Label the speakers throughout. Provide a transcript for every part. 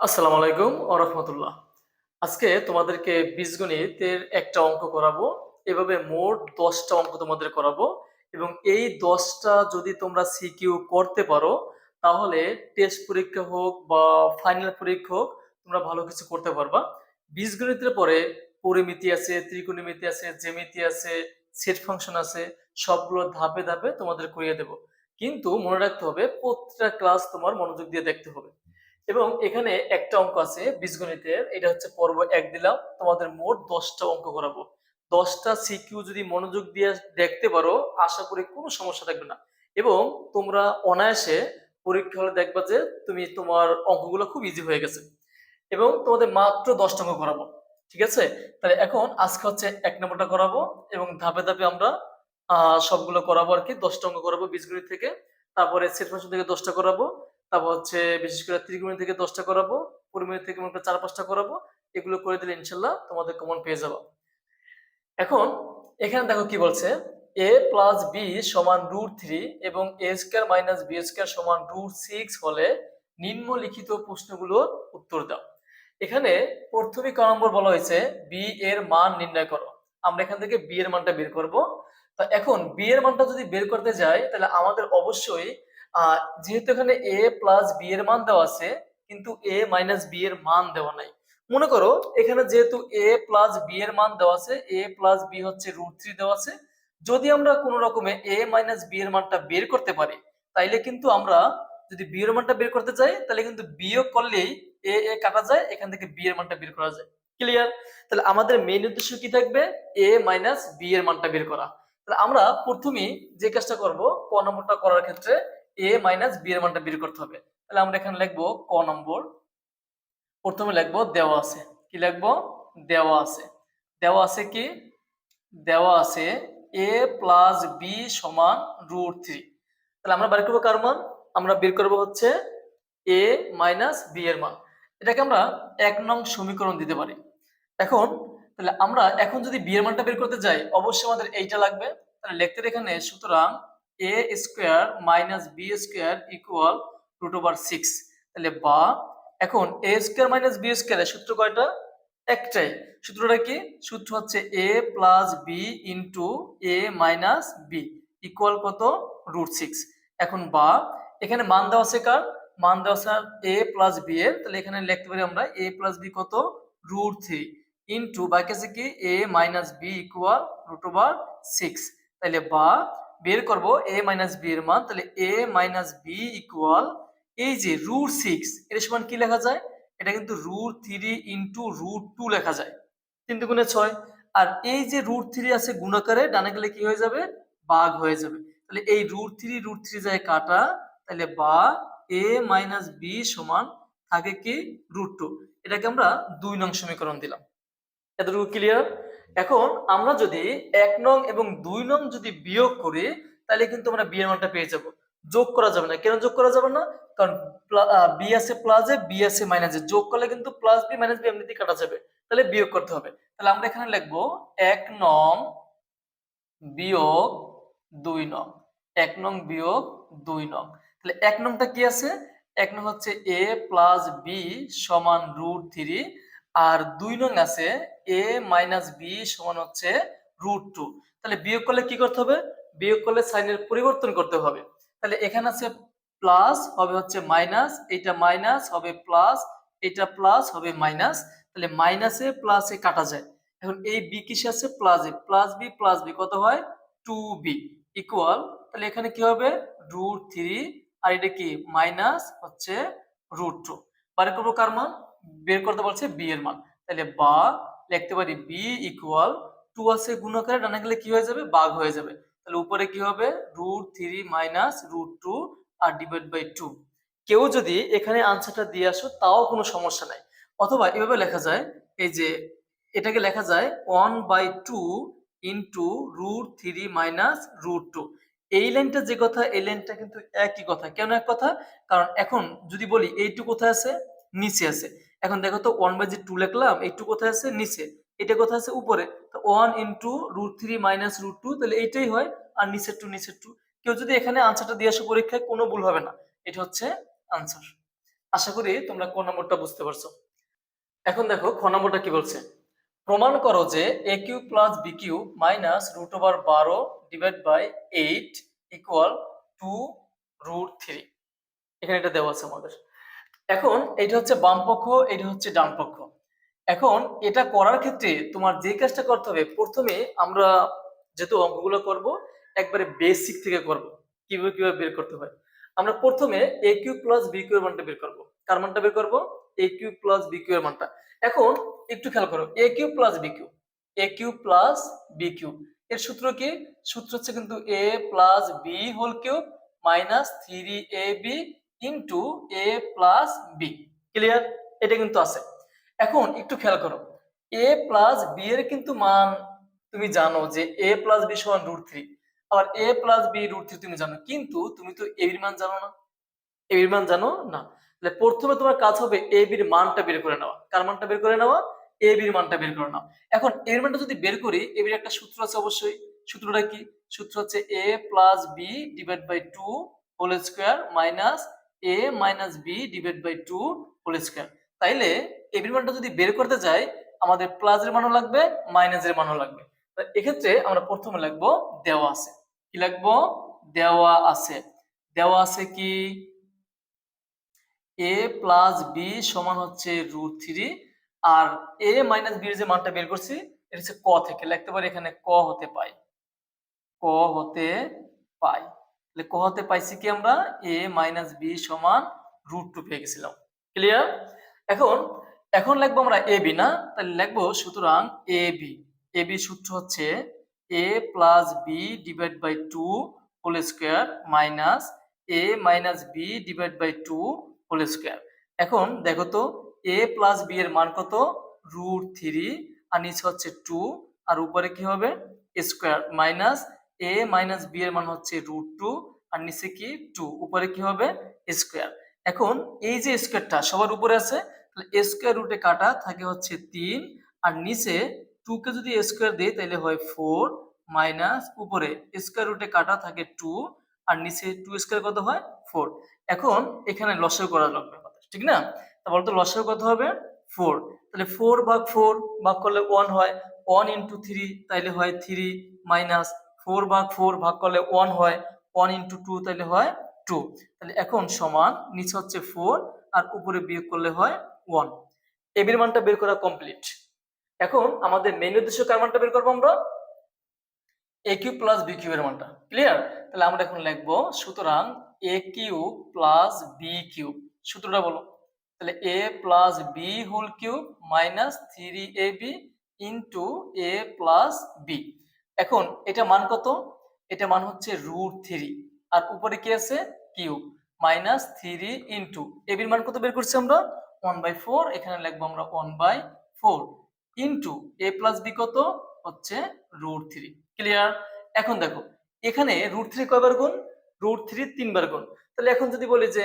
Speaker 1: আসসালামু আলাইকুম রহমতুল্লাহ। আজকে তোমাদেরকে বীজগণিতের একটা অঙ্ক করাবো, এভাবে মোট দশটা অঙ্ক তোমাদের করাবো এবং এই দশটা যদি তোমরা সিকিউ করতে পারো, তাহলে টেস্ট পরীক্ষা হোক বা ফাইনাল পরীক্ষা হোক, তোমরা ভালো কিছু করতে পারবা। বীজগণিতের পরে পরিমিতি আছে, ত্রিকোণমিতি আছে, জ্যামিতি আছে সেট ফাংশন আছে, সবগুলো ধাপে ধাপে তোমাদের করিয়ে দেব। কিন্তু মনে রাখতে হবে, প্রত্যেকটা ক্লাস তোমার মনোযোগ দিয়ে দেখতে হবে। এবং এখানে একটা অঙ্ক আছে বীজগণিতের, এটা হচ্ছে পর্ব এক দিলাম, তোমাদের মোট দশটা অঙ্ক করাবো। দশটা সিকিউ যদি মনোযোগ দিয়ে দেখতে পারো, আশা করি কোনো সমস্যা থাকবে না। এবং তোমরা অনায়াসে পরীক্ষা হলে দেখবা যে তুমি তোমার অঙ্কগুলো খুব ইজি হয়ে গেছে। এবং তোমাদের মাত্র দশটা অঙ্ক করাবো, ঠিক আছে? তাহলে এখন আজকে হচ্ছে এক নম্বরটা করাবো এবং ধাপে ধাপে আমরা সবগুলো করাবো আর কি। দশটা অঙ্ক করাবো বীজগণিত থেকে, তারপরে সেট থেকে দশটা করাবো। তারপর হচ্ছে বিশেষ করে ত্রিকোণী থেকে দশটা করাবো, পরিমিতি থেকে মনে চার পাঁচটা করাবো, এগুলো করে দিলে ইনশাল্লাহ তোমাদের কমন পেয়ে যাব। এখন এখানে দেখো কি বলছে? এ প্লাস বি সমান রুট থ্রি এবং A square minus B square সমান রুট সিক্স হলে নিম্নলিখিত প্রশ্নগুলোর উত্তর দাও। এখানে প্রথমে ক নম্বর বলা হয়েছে বি এর মান নির্ণয় করো। আমরা এখান থেকে বি এর মানটা বের করব। তো এখন বি এর মানটা যদি বের করতে যাই, তাহলে আমাদের অবশ্যই যেহেতু এখানে এ প্লাস বি এর মান দেওয়া আছে, কিন্তু এ মাইনাস বি এর মান দেওয়া নাই। মনে করো, এখানে যেহেতু এ প্লাস বি এর মান দেওয়া আছে এ প্লাস বি হচ্ছে রুট থ্রি দেওয়া আছে, যদি আমরা কোনো রকমে এ মাইনাস বি এর মানটা বের করতে পারি, তাইলে কিন্তু আমরা যদি বি এর মানটা বের করতে চাই তাহলে কিন্তু বিয়োগ করলেই এ এ কাটা যায়, এখান থেকে বি এর মানটা বের করা যায়। ক্লিয়ার তাহলে আমাদের মেইন উদ্দেশ্য কি থাকবে? এ মাইনাস বি এর মানটা বের করা। তাহলে আমরা প্রথমেই যে কাজটা করব, ক নম্বরটা করার ক্ষেত্রে এ মাইনাস বি এর মানটা বের করতে হবে। তাহলে আমরা এখানে লিখব ক নম্বর। প্রথমে লিখব দেওয়া আছে। কি লিখব? দেওয়া আছে। দেওয়া আছে কি? দেওয়া আছে এ প্লাস বি সমান রুট থ্রি তাহলে আমরা বের করব কার মান? আমরা বের করব হচ্ছে এ মাইনাস বি এর মান। এটাকে আমরা এক নং সমীকরণ দিতে পারি। এখন তাহলে আমরা এখন যদি বি এর মানটা বের করতে যাই, অবশ্যই আমাদের এইটা লাগবে। তাহলে লিখতে এখানে সুতরাং A square minus B square equal root over six তাহলে বা, এখন এ স্কোয়ার মাইনাস বি স্কোয়ারের সূত্র কয়টা? একটাই। সূত্রটা কি? সূত্র হচ্ছে A plus B into A minus B equal কত? রুট সিক্স এখন বা, এখানে মান দেওয়া আছে কার? মান দেওয়া আছে এ প্লাস বি এর। তাহলে এখানে লিখতে পারি আমরা এ প্লাস বি কত? রুট থ্রি ইন্টু বাকি আছে কি? A minus B equal root over six তাহলে বা বের করব এ মাইনাস বি এর মান, তাহলে এ মাইনাস বি ইকুয়াল এই যে রুট সিক্স এর সমান কি লেখা যায়? এটা কিন্তু root three into root two লেখা যায়। তিন দুগুণে ছয়। আর এই যে রুট থ্রি আছে গুণাকারে, ডানে গেলে কি হয়ে যাবে? বাঘ হয়ে যাবে। তাহলে এই রুট থ্রি রুট থ্রি যায় কাটা, তাহলে বা এ মাইনাস বি সমান থাকে কি? রুট টু এটাকে আমরা দুই নং সমীকরণ দিলাম। এতটুকু ক্লিয়ার এখন আমরা যদি এক নং এবং দুই নং যদি বিয়োগ করি, তাহলে কিন্তু আমরা বি এর মানটা পেয়ে যাব। যোগ করা যাবে না। কেন যোগ করা যাবে না? কারণ বি প্লাসে বি আছে মাইনাসে যোগ করলে কিন্তু প্লাস বি মাইনাস বি এমনিতেই কাটা যাবে। তাহলে বিয়োগ করতে হবে। তাহলে আমরা এখানে লিখব এক নং বিয়োগ দুই নং। এক নং বিয়োগ দুই নং। তাহলে এক নংটা কি আছে? এক নং হচ্ছে এ প্লাস বি সমান রুট থ্রি আর দুই নং আছে এ মাইনাস বি সমান হচ্ছে রুট টু তাহলে বিয়োগ করলে কি করতে হবে? বিয়োগ করলে সাইনের পরিবর্তন করতে হবে। তাহলে এখানে আছে প্লাস হবে হচ্ছে মাইনাস এটা মাইনাস হবে প্লাস এটা প্লাস হবে মাইনাস তাহলে মাইনাসে প্লাসে কাটা যায়। এখন এই বি কিসে আছে? প্লাস প্লাসে প্লাস বি প্লাস বি কত হয়? টু বি ইকুয়াল তাহলে এখানে কি হবে? রুট থ্রি আর এটা কি? মাইনাস হচ্ছে রুট টু বারে করব কার মান? বের করতে বলছে বি এর মান। তাহলে বা লিখতে পারি বি ইকুয়াল টু আছে গুণাকারে, ডানা গেলে কি হয়ে যাবে? বাঘ হয়ে যাবে। তাহলে উপরে কি হবে? Root three minus root two R divide by two কেউ যদি এখানে আনসারটা দিয়ে আসো, তাও কোনো সমস্যা নাই। অথবা এভাবে লেখা যায়, এই যে এটাকে লেখা যায় one by two into root three minus root two এই লাইনটা যে কথা, এই লাইনটা কিন্তু একই কথা। কেন এক কথা? কারণ এখন যদি বলি এই টু কোথায় আছে? নিচে আছে। এখন দেখো তো ওয়ান বাই যে টু লিখলাম এই টু কোথায় আছে? নিচে। এটা কোথায় আছে? উপরে। তো one into root three minus root two তাহলে এইটাই হয়, আর নিচের টু নিচের টু কেউ যদি এখানে আনসারটা দিয়ে আসে পরীক্ষায়, কোনো ভুল হবে না। এটা হচ্ছে আনসার আশা করি তোমরা কোন নম্বরটা বুঝতে পারছ। এখন দেখো, খ নম্বরটা কি বলছে? প্রমাণ করো যে A cube plus B cube minus root over বারো divide by eight equal two root three এখানে এটা দেওয়া আছে আমাদের। এখন এটা হচ্ছে বাম পক্ষ, এটা হচ্ছে ডান পক্ষ। এখন এটা করার ক্ষেত্রে তোমার যে কাজটা করতে হবে, প্রথমে আমরা যেহেতু অঙ্কগুলো করব, একবারে বেসিক থেকে করব, কীভাবে কীভাবে বের করতে হয়। আমরা প্রথমে A cube plus B cube এর মানটা বের করব। কার মানটা বের করব? A cube plus B cube এর মানটা। এখন একটু খেয়াল করো A cube plus B cube A cube plus B cube এর সূত্র কি? সূত্র হচ্ছে কিন্তু A plus B whole cube minus three A B into A plus B clear এটা কিন্তু আছে। এখন একটু খেয়াল করো। এ প্লাস বি এর কিন্তু মান তুমি জানো যে এ প্লাস বি সমান রুট থ্রি আবার A plus B root three তুমি জানো। কিন্তু তুমি তো এ বির মান জানো না। এ বির মান জানো না। তাহলে প্রথমে তোমার কাজ হবে এ বির মানটা বের করে নেওয়া। কার মানটা বের করে নেওয়া? এ বির মানটা বের করে নাও। এখন এর মানটা যদি বের করি এ বির একটা সূত্র আছে অবশ্যই। সূত্রটা কি? সূত্র হচ্ছে A plus B divide by two whole square minus A minus B divide by two whole square তাইলে এ বির মানটা যদি বের করতে যাই, আমাদের প্লাস এর মানও লাগবে মাইনাস এর মানও লাগবে। এক্ষেত্রে আমরা প্রথমে লিখব দেওয়া আছে। কি লিখব? দেওয়া আছে। দেওয়া আছে কি? এ প্লাস বি সমান হচ্ছে রুট থ্রি আর এ মাইনাস বি এর যে মানটা বের করছি, এটা হচ্ছে ক থেকে। লিখতে পারি এখানে ক হতে পাই। ক হতে পাই। তাহলে ক হতে পাইছি কি আমরা? এ মাইনাস বি সমান রুট টু পেয়ে গেছিলাম। ক্লিয়ার এখন এখন লিখব আমরা এ বি না? তাহলে লিখব সুতরাং এ বি এ বি সূত্র হচ্ছে A plus B divide by two whole square minus A minus B divide by two whole square এখন দেখো তো এ প্লাস বি এর মান কত? রুট থ্রি আর নিচে হচ্ছে টু আর উপরে কি হবে? Square minus A minus B এর মান হচ্ছে রুট টু আর নিচে কি টু উপরে কি হবে স্কোয়ার এখন এই যে স্কোয়ারটা সবার উপরে আছে, তাহলে স্কোয়ার রুটে কাটা থাকে হচ্ছে তিন, আর নিচে টু কে যদি স্কোয়ার দিই তাহলে হয় ফোর মাইনাস উপরে স্কোয়ার রুটে কাটা থাকে টু আর নিচে টু স্কোয়ার কত হয়? ফোর এখন এখানে লসেও করা লাগবে ঠিক না? তা বলতো লসেও কত হবে? ফোর তাহলে ফোর ভাগ ফোর ভাগ করলে ওয়ান হয় ওয়ান ইন্টু থ্রি তাইলে হয় থ্রি মাইনাস ফোর ভাগ ফোর ভাগ করলে ওয়ান হয় ওয়ান ইন্টু টু তাহলে হয় টু তাহলে এখন সমান, নিচে হচ্ছে ফোর আর উপরে বিয়োগ করলে হয় ওয়ান এবির মানটা বের করা কমপ্লিট এখন আমাদের মেন উদ্দেশ্য কার মানটা বের করব আমরা? A cube plus B cube এর মানটা। ক্লিয়ার তাহলে আমরা এখন লিখব, সুতরাং A cube plus B cube সূত্রটা বলো। তাহলে A plus B whole cube minus three A B into A plus B এখন এটা মান কত? এটা মান হচ্ছে রুট থ্রি আর উপরে কি আছে? Cube minus three into A বির মান কত বের করছি আমরা? ওয়ান বাই ফোর এখানে লিখব আমরা one by four into A plus B কত? হচ্ছে রুট থ্রি ক্লিয়ার এখন দেখো, এখানে রুট থ্রি কয়বার গুণ? রুট থ্রি তিনবার গুণ। তাহলে এখন যদি বলি যে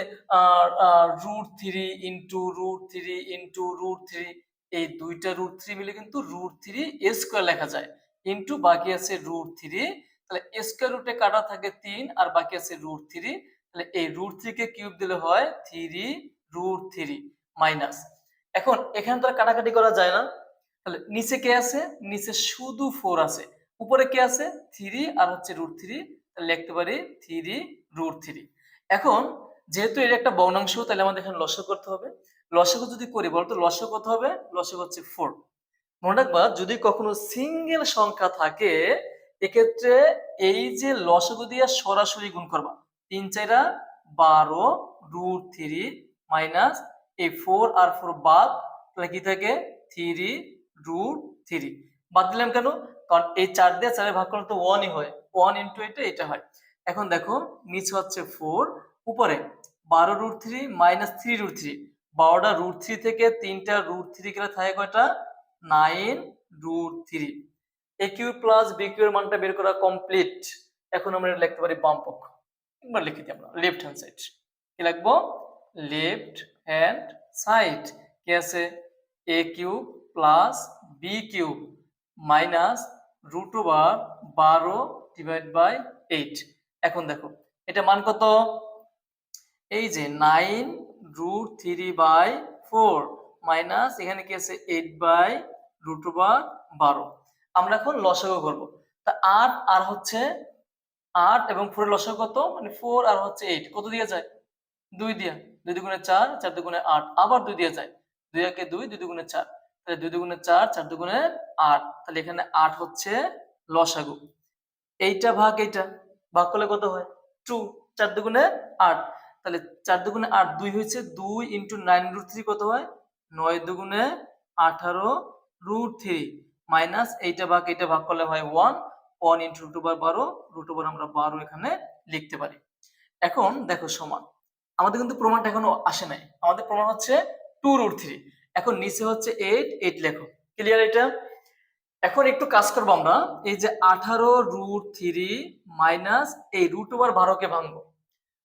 Speaker 1: root three into root three into root three এই দুইটা রুট থ্রি মিলে কিন্তু রুট থ্রি এ স্কোয়ার লেখা যায়। ইন্টু বাকি আছে রুট থ্রি তাহলে স্কোয়ার রুটে কাটা থাকে তিন আর বাকি আছে রুট থ্রি তাহলে এই রুট থ্রি কে কিউব দিলে হয় থ্রি রুট থ্রি মাইনাস এখন এখানে তো কাটাকাটি করা যায় না। তাহলে নিচে কে আছে? নিচে শুধু ফোর আছে। উপরে কে আছে? থ্রি আর হচ্ছে রুট থ্রি লিখতে পারি থ্রি রুট থ্রি এখন যেহেতু এর একটা বর্ণাংশ তাহলে আমাদের এখানে লসক করতে হবে? লসক যদি করি, বলতো লসক কত হবে? লসক হচ্ছে ফোর মনে রাখবা, যদি কখনো সিঙ্গেল সংখ্যা থাকে, এক্ষেত্রে এই যে লসক দিয়ে সরাসরি গুণ করবা। তিন চাইরা বারো রুট থ্রি মাইনাস এই ফোর আর ফোর বাদ, তাহলে কি থাকে? থ্রি রুট থ্রি বাদ দিলাম কেন? কারণ এই চার দিয়ে চারে ভাগ করলে তো ওয়ানই হয়। ওয়ান ইন্টু এটা এটা হয়। এখন দেখো, নিচে হচ্ছে ফোর উপরে বারো root three minus three root three বারোটা রুট থ্রি থেকে তিনটা রুট থ্রি গেলে থাকে কয়টা? Nine root three. A cube plus B cube এর মানটা বের করা কমপ্লিট এখন আমরা লিখতে পারি বাম পক্ষ। একবার লিখে দিই আমরা লেফট হ্যান্ড সাইড কি লিখব? লেফট হ্যান্ড সাইড কি আছে? A cube plus B cube minus root over বারো ডিভাইড বাই এইট এখন দেখো, এটা মান কত? এই যে nine root three by four. Minus এখানে কি আছে এইট বাই রুট ওভার বারো। আমরা এখন লসাগু করব। তা আট, আর হচ্ছে আট এবং ফোরের লসাগু কত? মানে ফোর আর হচ্ছে এইট কত দিয়ে যায়? দুই দিয়ে। দুই দুগুণে চার চার দুগুণে আট। আবার দুই দিয়ে যায়। দুই একে দুই দুই দুগুণে চার। তাহলে দুই দুগুণে চার চার দুগুণে আট। তাহলে এখানে আট হচ্ছে লসাগু। এইটা ভাগ এইটা। ভাগ করলে কত হয়? টু চার দুগুণে আট। তাহলে চার দুগুণে আট দুই হয়েছে দুই ইন্টু নাইন রুট থ্রি কত হয়? নয় দুগুণে আঠারো রুট থ্রি মাইনাস এইটা ভাগ এইটা ভাগ করলে হয় one one into root over বারো রুট ওভার আমরা বারো এখানে লিখতে পারি। এখন দেখো সমান। আমাদের কিন্তু প্রমাণটা এখনও আসে নাই। আমাদের প্রমাণ হচ্ছে টু রুট থ্রি এখন নিচে হচ্ছে এইট এইট লেখো। ক্লিয়ার এটা? এখন একটু কাজ করব আমরা। এই যে আঠারো রুট থ্রি মাইনাস এই রুট ওভার বারোকে ভাঙবো।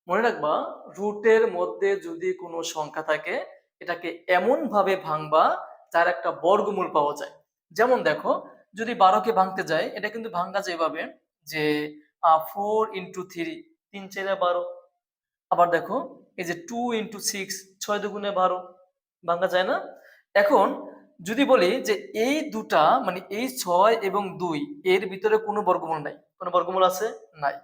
Speaker 1: মনে রাখবা রুটের মধ্যে যদি কোনো সংখ্যা থাকে এটাকে এমন ভাবে ভাঙবা যার একটা বর্গমূল পাওয়া যায়। যেমন দেখো, যদি বারোকে ভাঙতে যায়, এটা কিন্তু ভাঙ্গা যায় এভাবে যে ফোর ইন্টু থ্রি তিন চারে বারো। আবার দেখো, এই যে টু ইন্টু সিক্স ছয় দুগুণে বারো। ভাঙ্গা যায় না? এখন যদি বলি যে এই দুটা মানে এই ছয় এবং দুই, এর ভিতরে কোনো বর্গমূল নাই। কোনো বর্গমূল আছে? নাই।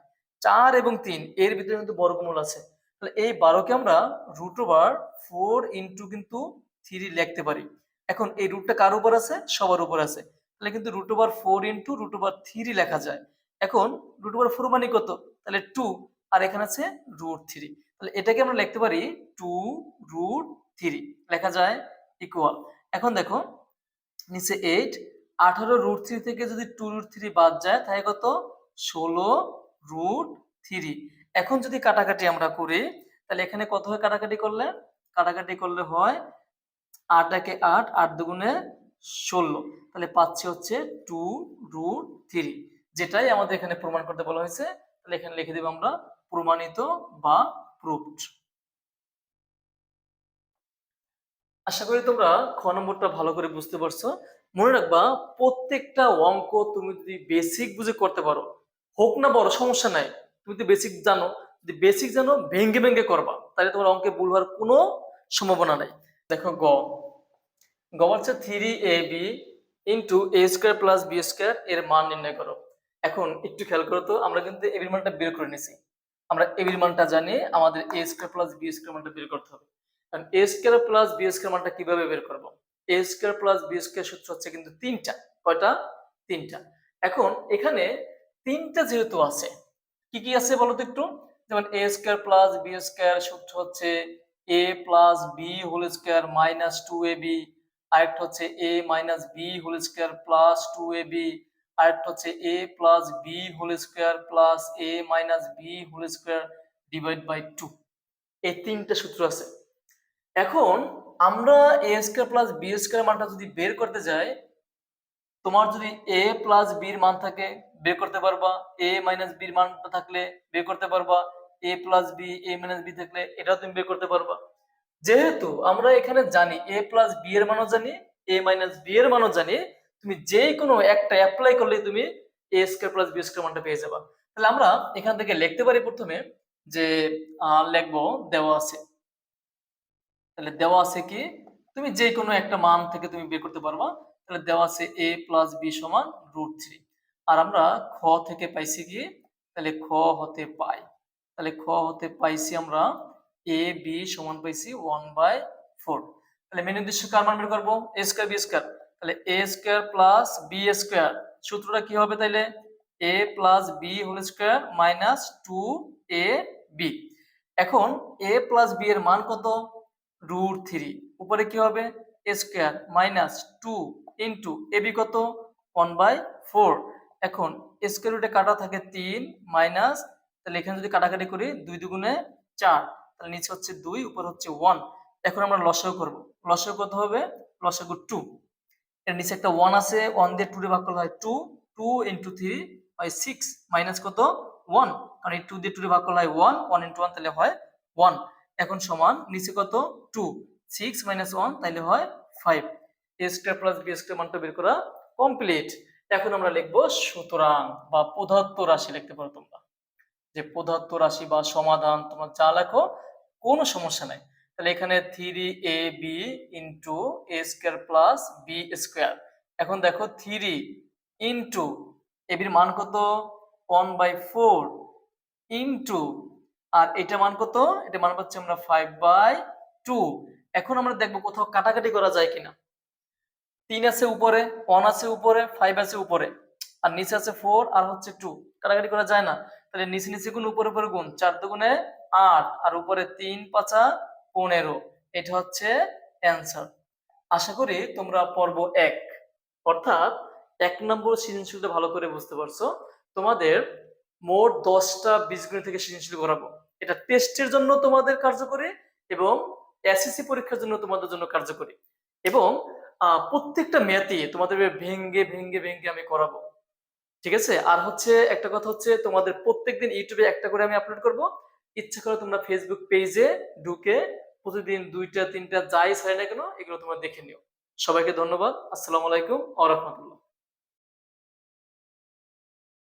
Speaker 1: চার এবং তিন, এর ভিতরে কিন্তু বর্গমূল আছে। তাহলে এই বারোকে আমরা রুট ওভার ফোর ইন্টু কিন্তু থ্রি লিখতে পারি। এখন এই রুটটা কার উপর আছে? সবার উপর আছে। তাহলে কিন্তু root over four into root over three লেখা যায়। এখন রুট ওভার ফোর মানে কত? তাহলে টু আর এখানে আছে রুট থ্রি তাহলে এটাকে আমরা লিখতে পারি টু রুট থ্রি লেখা যায় ইকুয়াল এখন দেখো, নিচে এইট আঠারো রুট থ্রি থেকে যদি টু রুট থ্রি বাদ যায়, তাহলে কত? ষোলো রুট থ্রি এখন যদি কাটাকাটি আমরা করি, তাহলে এখানে কত হয় কাটাকাটি করলে? কাটাকাটি করলে হয় আট একে আট আট দুগুণে ষোলো। তাহলে পাচ্ছি হচ্ছে টু রুট থ্রি যেটাই আমাদের এখানে প্রমাণ করতে বলা হয়েছে। তাহলে এখানে লিখে দেবো আমরা প্রমাণিত বা প্রুফড আশা করি তোমরা খ নম্বরটা ভালো করে বুঝতে পারছ। মনে রাখবা, প্রত্যেকটা অঙ্ক তুমি যদি বেসিক বুঝে করতে পারো, হোক না বড়, সমস্যা নাই। তুমি যদি বেসিক জানো, যদি বেসিক জানো, ভেঙ্গে ভেঙ্গে করবা, তাহলে তোমার অঙ্কে ভুল হওয়ার কোনো সম্ভাবনা নাই। দেখো গ গ হচ্ছে three A B into A square plus B square এর মান নির্ণয় করো। এখন একটু খেয়াল করো তো, আমরা কিন্তু এবির মানটা বের করে নিছি। আমরা এবির মানটা জানি, আমাদের A square plus B square মানটা বের করতে হবে। কারণ A square plus B square মানটা কীভাবে বের করব? A square plus B square সূত্র হচ্ছে কিন্তু তিনটা, কয়টা? তিনটা। এখন এখানে তিনটা যেহেতু আছে কি কি আছে বলো তো একটু? যেমন a square plus b square সূত্র হচ্ছে a plus b whole square minus two a b আরেকটা হচ্ছে a minus b whole square plus two a b আরেকটা হচ্ছে a plus b whole square plus a minus b whole square divide by two এই তিনটা সূত্র আছে। এখন আমরা a square plus b square মানটা যদি বের করতে যাই তোমার যদি এ প্লাস বির মান থাকে, বের করতে পারবা। এ মাইনাস বির মানটা থাকলে বের করতে পারবা। A plus b a minus b থাকলে এটাও তুমি বের করতে পারবা। যেহেতু আমরা এখানে জানি এ প্লাস বি এর মানও জানি এ মাইনাস বি এর মানও জানি, তুমি যে কোনো একটা অ্যাপ্লাই করলে তুমি a square plus b square মানটা পেয়ে যাবা। তাহলে আমরা এখান থেকে লিখতে পারি প্রথমে যে লিখব দেওয়া আছে। তাহলে দেওয়া আছে কি? তুমি যে কোনো একটা মান থেকে তুমি বের করতে পারবা। তাহলে দেওয়া আছে এ প্লাস বি সমান রুট থ্রি আর আমরা খ থেকে পাইছি কি? তাহলে খ হতে পাই। তাহলে খ হতে পাইছি আমরা এ বি সমান পাইছি ওয়ান বাই ফোর তাহলে মেন উদ্দেশ্য কার মান বের করব? এ স্কোয়ার বি স্কোয়ার তাহলে a square plus b square সূত্রটা কি হবে তাইলে? A plus b whole square minus two a b এখন এ প্লাস বি এর মান কত? রুট থ্রি উপরে কি হবে? A square minus two into a b কত ওয়ান বাই ফোর এখন স্কোয়ার রুটে কাটা থাকে তিন মাইনাস তাহলে এখানে যদি কাটাকাটি করি দুই দুগুণে চার, তাহলে নিচে হচ্ছে দুই, উপর হচ্ছে ওয়ান এখন আমরা লসাগু করব। লসাগু কত হবে লসাগু টু এর নিচে একটা ওয়ান আছে ওয়ান দিয়ে টু ভাগ করলে হয় two two into three by six minus কত? ওয়ান কারণ এই টু দিয়ে টু ভাগ করলে হয় ওয়ান ওয়ান ইন্টু ওয়ান তাহলে হয় ওয়ান এখন সমান, নিচে কত? টু সিক্স মাইনাস ওয়ান তাহলে হয় five square plus b square মানটা বের করা কমপ্লিট এখন আমরা লিখব সুতরাং বা পদার্থ রাশি লিখতে পারো তোমরা। যে পদার্থ রাশি বা সমাধান তোমরা যা লেখো, কোনো সমস্যা নাই। তাহলে এখানে three a b into a square plus b square এখন দেখো থ্রি ইন্টু এবির মান কত? ওয়ান বাই ফোর ইন্টু আর এটা মান কত? এটা মান পাচ্ছি আমরা ফাইভ বাই টু এখন আমরা দেখব কোথাও কাটাকাটি করা যায় কিনা। তিন আছে উপরে ওয়ান আছে উপরে ফাইভ আছে উপরে। আর নিচে আছে ফোর আর হচ্ছে টু কাটাকাটি করা যায় না। তাহলে নিচে নিচে গুণ, উপরে উপরে গুণ। চার দুগুণে আট আর উপরে তিন পাঁচা পনেরো। এটা হচ্ছে অ্যান্সার আশা করি তোমরা পর্ব এক, অর্থাৎ এক নম্বর সৃজনশীলটা ভালো করে বুঝতে পারছ। তোমাদের মোট দশটা বীজগণিত থেকে সৃজনশীল করাবো। এটা টেস্টের জন্য তোমাদের কার্যকরী এবং এসএসসি পরীক্ষার জন্য তোমাদের জন্য কার্যকরী। এবং প্রত্যেকটা মেয়াতি তোমাদের ভেঙ্গে ভেঙ্গে ভেঙ্গে আমি করাবো। ঠিক আছে? আর হচ্ছে একটা কথা হচ্ছে তোমাদের প্রত্যেকদিন ইউটিউবে একটা করে আমি আপলোড করব। ইচ্ছা করে তোমরা ফেসবুক পেজে ঢুকে প্রতিদিন দুইটা, তিনটা যাই ছাড়ে না কেন, এগুলো তোমরা দেখে নিও। সবাইকে ধন্যবাদ। আসসালামু আলাইকুম আ রহমতুল্লাহ।